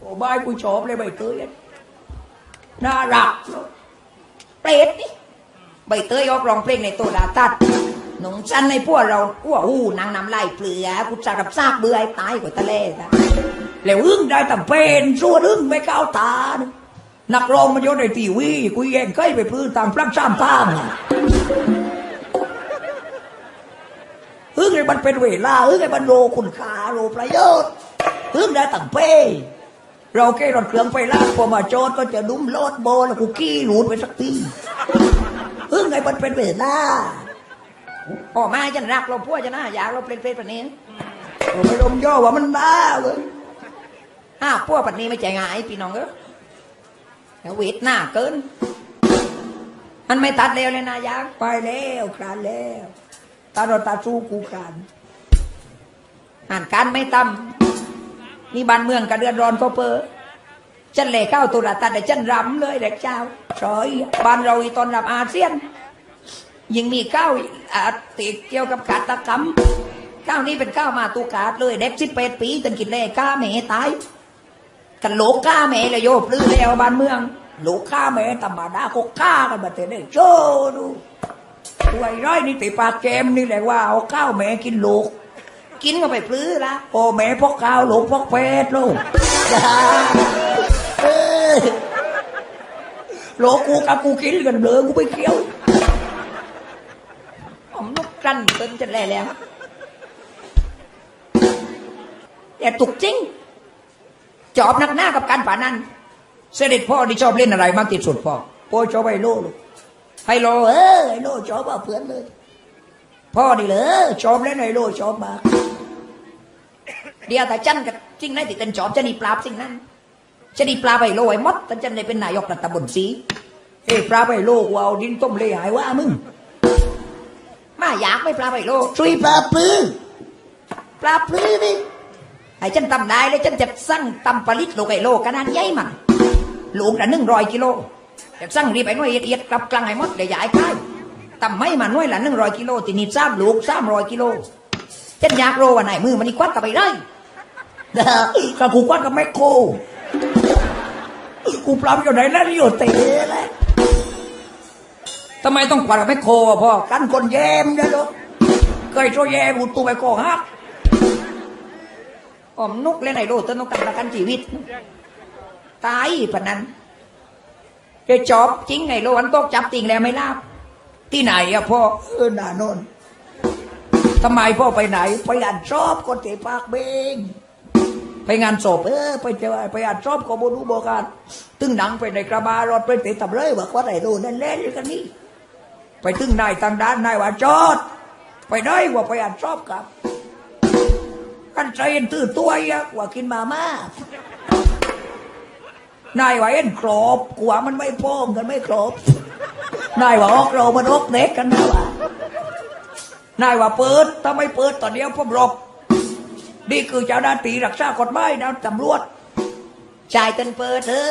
โอ้บ้ายกูชอบเลยใบเตยอะน่ารักเปรตนี่ใบเตยออกร้องเพลงในตัวดาตัดหนงชันในพวกเราอ้วหูนางน้ำลายเปลือกูจะรับซากเบื่อไอ้ตายกว่าทะเลนะแล้วอึ้งได้แต่เป็นส่วนอึ้งไม่ก้าวตานนักร้องมันโยนในทีวีกูแย่งใกล้ไปพื้นตามพลักซ้ำทางอะฮึ่งไอ้มันเป็นเวลาฮึ่งไอ้มันโลคุณคาโลประโยชน์ฮึ่งได้ตั้งเป้ เราแค่รถเครื่องไปลากพอมาจอดก็จะดุ้มโลดโบแล้วกูขี้หลุดไปสักทีเฮึ่งไอ้มันเป็นเวลาออกมาจะรักเราพวจะน่าอยากเราเป็นเพศแบบนี้เราไม่ลมย่อว่ามันบ้าเลยอ้าวพวกแบบนี้ไม่ใจง่ายพี่น้องเออแล้วเวทหน้าเกิน มันไม่ตัดเร็วเลยนะยักษ์ไปแล้วคลานแล้วตาเราตาสู้กูคลานอ่านการไม่ตำ นี่บ้านเมืองกระเดือดร้อนก็เปอฉันเลยเข้าตุลาตัดแต่ฉันรำเลยเด็กเจ้าชอยบ้านเราอีตอนรับอาเซียนยังมีข้าวอติเกี่ยวกับขาตกรรมข้าวนี้เป็นข้าวมาตูกาดเลย เด็กสิบแปดปีจนกินเลยก้าแม่ตายกันโลกฆ่าแม่เลยโยปลื้อแล้วบ้านเมืองโลกฆ่าแม่ธรรมดาก็ฆ่ากันมาเถอะเนี่ยโจดูไว้ร้อยนี่ติปากแกมนี่แหละว่าเอาข้าวแม่กินโลก กินก็ไปปลื้อละโอ้แม่พกข้าวโลกพกเพชรลูกเออโลกกูกับกูกินกันเบลอกูไปเคี้ยวผมนกกันเตินจะแล่แล้วแต่ตุกจริง จอบนักหน้ากับการป่านั้น เสด็จพ่อที่ชอบเล่นอะไรมากที่สุดพ่อพ่อชอบไฮโลลูกไฮโลเออไฮโลชอบว่าเพื่อนเลย พ่อนี่เลยเออชอบเล่นไฮโลชอบมาก เดียวแต่จันกับจริงได้ติดเป็นจอบจะนี่ปราบสิ่งนั้นจะนี่ปราบไฮโลไอ้มดแต่จันได้เป็นนายกรัฐมนตรีเอ้ยปราบไฮโลกูเอาดินต้มเลยหายว่ามึงมาอยากไม่ปราบไฮโลช่วยปราบปลื้อปราบปลื้อนี่ไอ้ฉันทำได้เลยฉันจะสั่งตำผลิตโลกไอโลกขนาดใหญ่มันลูกละหนึ่งร้อยกิโลจะสั่งรีบไปหน่วยเอียดๆกลับกลางให้หมดเดี๋ยวย้ายค่ายตำไม่มาหน่วยละหนึ่งร้อยกิโลทีนี้สามลูกสามร้อยกิโลฉันอยากรู้ว่าไหนมือมันนี่ควัดกับไปได้เด้อก็กูควัดกับแมคโครกูปรับอยู่ไหนแล้วอยู่เตะแล้วทำไมต้องควัดกับแมคโครอะพ่อกันคนแยมเด้อลูกเคยช่วยแยมกูตัวไปโกหักอมนุกเล่นไอ้โลดต้นนกกันประกันชีวิต ตายปะนั้นจะจอบจริงไงโลวันตกจับจริงแล้วไม่ลาบที่ไหนอะพ่อเออนาโนนทำไมพ่อไปไหน ไปอ่านชอบคนเตะปากเบง ไปงานศพเออไปเจอไปอ่านชอบก็บรู้บอกกันตึงหนังไปในกระบารถไปเตะตับเลยบอกว่าไอ้โลนั่นเล่นอยู่กันนี่ไปตึงนายทางด้านนายว่าจอด ไปได้ว่าไปอ่านชอบกับกันใจเอ็นตื้อตัวยักว่ากินมาม่านายว่าเอ็นครบกว่ามันไม่พ้องกันไม่ครบนายว่าออกเรามันออกเด็กกันนะว่านายว่าเปิดถ้าไม่เปิดตอนเดียวผมรบ นี่คือเจ้าหน้าที่รักษากฎหมายนะตำรวจชายเต็นเปิดเธอ